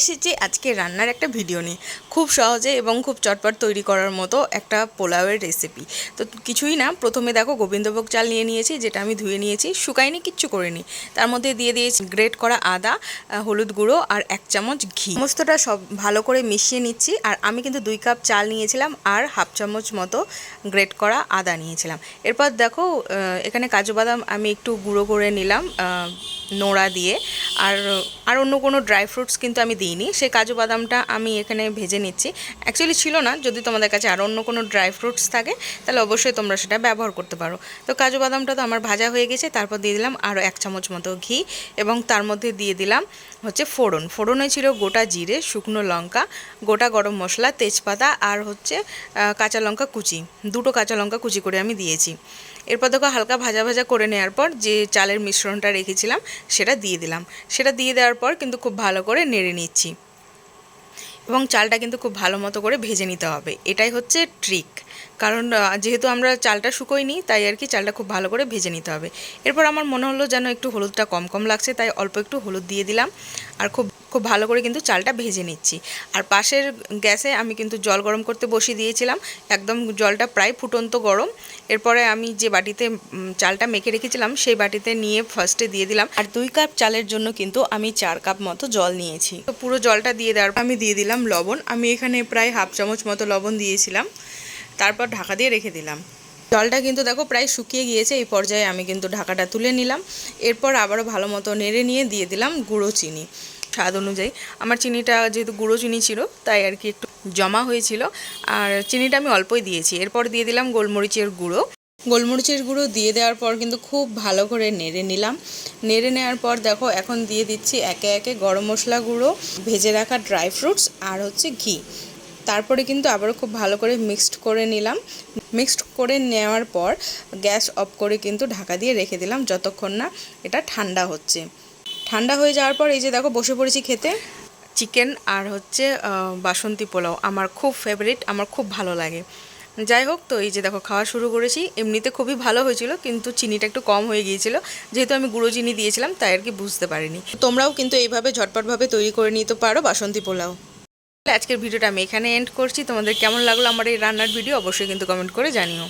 এসেছি আজকে রান্নার একটা ভিডিও নিয়ে। খুব সহজে এবং খুব চটপট তৈরি করার মতো একটা পোলাওয়ের রেসিপি তো কিছুই না, প্রথমে দেখো গোবিন্দভোগ চাল নিয়ে নিয়েছি, যেটা আমি ধুয়ে নিয়েছি শুকাইনি কিচ্ছু করিনি। তার মধ্যে দিয়ে দিয়েছি গ্রেট করা আদা হলুদ গুঁড়ো আর এক চামচ ঘি। সমস্তটা সব ভালো করে মিশিয়ে নিচ্ছি আর আমি কিন্তু দুই কাপ চাল নিয়েছিলাম আর হাফ চামচ মতো গ্রেট করা আদা নিয়েছিলাম। এরপর দেখো এখানে কাজু বাদাম আমি একটু গুঁড়ো করে নিলাম নোড়া দিয়ে। আর আর অন্য কোনো ড্রাই ফ্রুটস কিন্তু আমি দিইনি। সেই কাজু বাদামটা আমি এখানে ভেজে নিচ্ছি। অ্যাকচুয়ালি ছিল না, যদি তোমাদের কাছে আর অন্য কোনো ড্রাই ফ্রুটস থাকে, তাহলে অবশ্যই তোমরা সেটা ব্যবহার করতে পারো। তো কাজু বাদামটা তো আমার ভাজা হয়ে গেছে, তারপর দিয়ে দিলাম আরও এক চামচ মতো ঘি এবং তার মধ্যে দিয়ে দিলাম হচ্ছে ফোড়ন। ফোড়নে ছিল গোটা জিরে, শুকনো লঙ্কা, গোটা গরম মশলা, তেজপাতা আর হচ্ছে কাঁচা লঙ্কা কুচি। দুটো কাঁচা লঙ্কা কুচি করে আমি দিয়েছি। এরপর দেখো হালকা ভাজা ভাজা করে নেওয়ার পর যে চালের মিশ্রণটা রেখেছিলাম, সেটা দিয়ে দিলাম। সেটা দিয়ে দেওয়ার পর কিন্তু খুব ভালো করে নেড়ে নিচ্ছি। এবং চালটা কিন্তু খুব ভালো মতো করে ভেজে নিতে হবে। এটাই হচ্ছে ট্রিক কারণ যেহেতু আমরা চালটা শুকোইনি তাই আর কি চালটা খুব ভালো করে ভেজে নিতে হবে। এরপর আমার মনে হলো যেন একটু হলুদটা কম কম লাগছে, তাই অল্প একটু হলুদ দিয়ে দিলাম। আর খুব খুব ভালো করে কিন্তু চালটা ভেজে নিচ্ছি। আর পাশের গ্যাসে আমি কিন্তু জল গরম করতে বসিয়ে দিয়েছিলাম। একদম জলটা প্রায় ফুটন্ত গরম। এরপরে আমি যে বাটিতে চালটা মেখে রেখেছিলাম, সেই বাটিতে নিয়ে ফার্স্টে দিয়ে দিলাম। আর দুই কাপ চালের জন্য কিন্তু আমি চার কাপ মতো জল নিয়েছি। তো পুরো জলটা দিয়ে দেওয়ার আমি দিয়ে দিলাম লবণ। আমি এখানে প্রায় হাফ চামচ মতো লবণ দিয়েছিলাম। তারপর ঢাকা দিয়ে রেখে দিলাম। জলটা কিন্তু দেখো প্রায় শুকিয়ে গিয়েছে, এই পর্যায়ে আমি কিন্তু ঢাকাটা তুলে নিলাম। এরপর আবারও ভালো মতো নেড়ে নিয়ে দিয়ে দিলাম গুঁড়ো চিনি। স্বাদ অনুযায়ী। আমার চিনিটা যেহেতু গুঁড়ো চিনি ছিল, তাই আর কি একটু জমা হয়েছিল। আর চিনিটা আমি অল্পই দিয়েছি। এরপর দিয়ে দিলাম গোলমরিচের গুঁড়ো। গোলমরিচের গুঁড়ো দিয়ে দেওয়ার পর কিন্তু খুব ভালো করে নেড়ে নিলাম। নেড়ে নেওয়ার পর দেখো, এখন দিয়ে দিচ্ছি একে একে গরম মশলা গুঁড়ো, ভেজে রাখা ড্রাই ফ্রুটস আর হচ্ছে ঘি। তারপরে কিন্তু আবারও খুব ভালো করে মিক্সড করে নিলাম। মিক্সড করে নেওয়ার পর গ্যাস অফ করে কিন্তু ঢাকা দিয়ে রেখে দিলাম, যতক্ষণ না এটা ঠান্ডা হচ্ছে। ঠান্ডা হয়ে যাওয়ার পর এই যে দেখো বসে পড়েছি খেতে। চিকেন আর হচ্ছে বাসন্তী পোলাও আমার খুব ফেভারিট আমার খুব ভালো লাগে। যাই হোক তো এই যে দেখো খাওয়া শুরু করেছি। এমনিতে খুবই ভালো হয়েছিল কিন্তু চিনিটা একটু কম হয়ে গিয়েছিল। যেহেতু আমি গুঁড়ো চিনি দিয়েছিলাম তাই আর কি বুঝতে পারিনি। তোমরাও কিন্তু এইভাবে ঝটপটভাবে তৈরি করে নিতে পারো বাসন্তী পোলাও। আজকের ভিডিওটা আমি এখানে এন্ড করছি। তোমাদের কেমন লাগল আমার এই রান্নার ভিডিও অবশ্যই কিন্তু কমেন্ট করে জানিও।